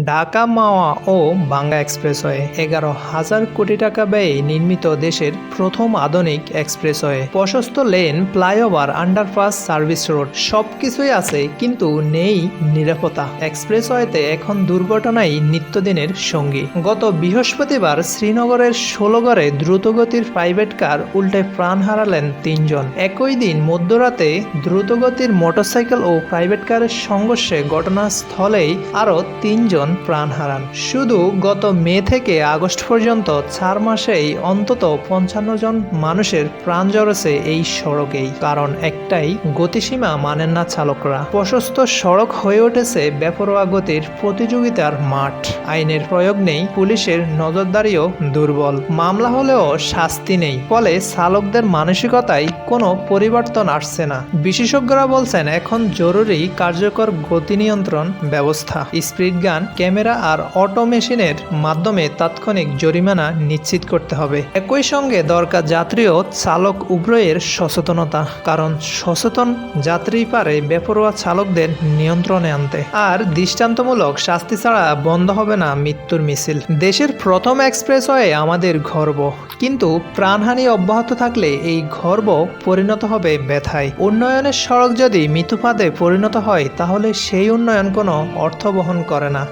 ঢাকা মাওয়া ও বাংলা এক্সপ্রেসওয়ে এগারো হাজার কোটি টাকা ব্যয়ে নির্মিত দেশের প্রথম আধুনিক এক্সপ্রেসওয়ে। প্রশস্ত lane, flyover, underpass, service road, সবকিছুই আছে কিন্তু নেই নিরাপত্তা। এক্সপ্রেসওয়েতে এখন দুর্ঘটনাই নিত্যদিনের সঙ্গী। গত বৃহস্পতিবার শ্রীনগরের ষোলগড়ে দ্রুতগতির প্রাইভেট কার উল্টে প্রাণ হারালেন তিনজন। একই দিন মধ্যরাতে দ্রুতগতির মোটরসাইকেল ও প্রাইভেট কারের সংঘর্ষে ঘটনাস্থলেই আরও তিনজন প্রাণ হারান। শুধু গত মে থেকে আগস্ট পর্যন্ত চার মাসেই অন্তত পঞ্চান্ন জন মানুষের প্রাণ জড়েছে এই সড়কেই। কারণ একটাই গতিসীমা মানেন না চালকরা। প্রশস্ত সড়ক হয়ে উঠেছে বেপরোয়া গতির প্রতিযোগিতার মাঠ। আইনের প্রয়োগ নেই, পুলিশের নজরদারিও দুর্বল। মামলা হলেও শাস্তি নেই। ফলে চালকদের মানসিকতায় কোনো পরিবর্তন আসছে না। বিশেষজ্ঞরা বলছেন, এখন জরুরি কার্যকর গতি নিয়ন্ত্রণ ব্যবস্থা। স্পিড গান ক্যামেরা আর অটো মেশিনের মাধ্যমে তাৎক্ষণিক জরিমানা নিশ্চিত করতে হবে। একই সঙ্গে দরকার যাত্রী ও চালক উভয়ের সচেতনতা, কারণ সচেতন যাত্রী পারে বেপরোয়া চালকদের নিয়ন্ত্রণে আনতে। আর দৃষ্টান্তমূলক শাস্তি ছাড়া বন্ধ হবে না মৃত্যুর মিছিল। দেশের প্রথম এক্সপ্রেস এক্সপ্রেসওয়ে আমাদের গর্ব কিন্তু প্রাণহানি অব্যাহত থাকলে এই গর্ব পরিণত হবে ব্যথায়। উন্নয়নের সড়ক যদি মৃত্যুপাদে পরিণত হয়, তাহলে সেই উন্নয়ন কোনো অর্থ বহন করে না।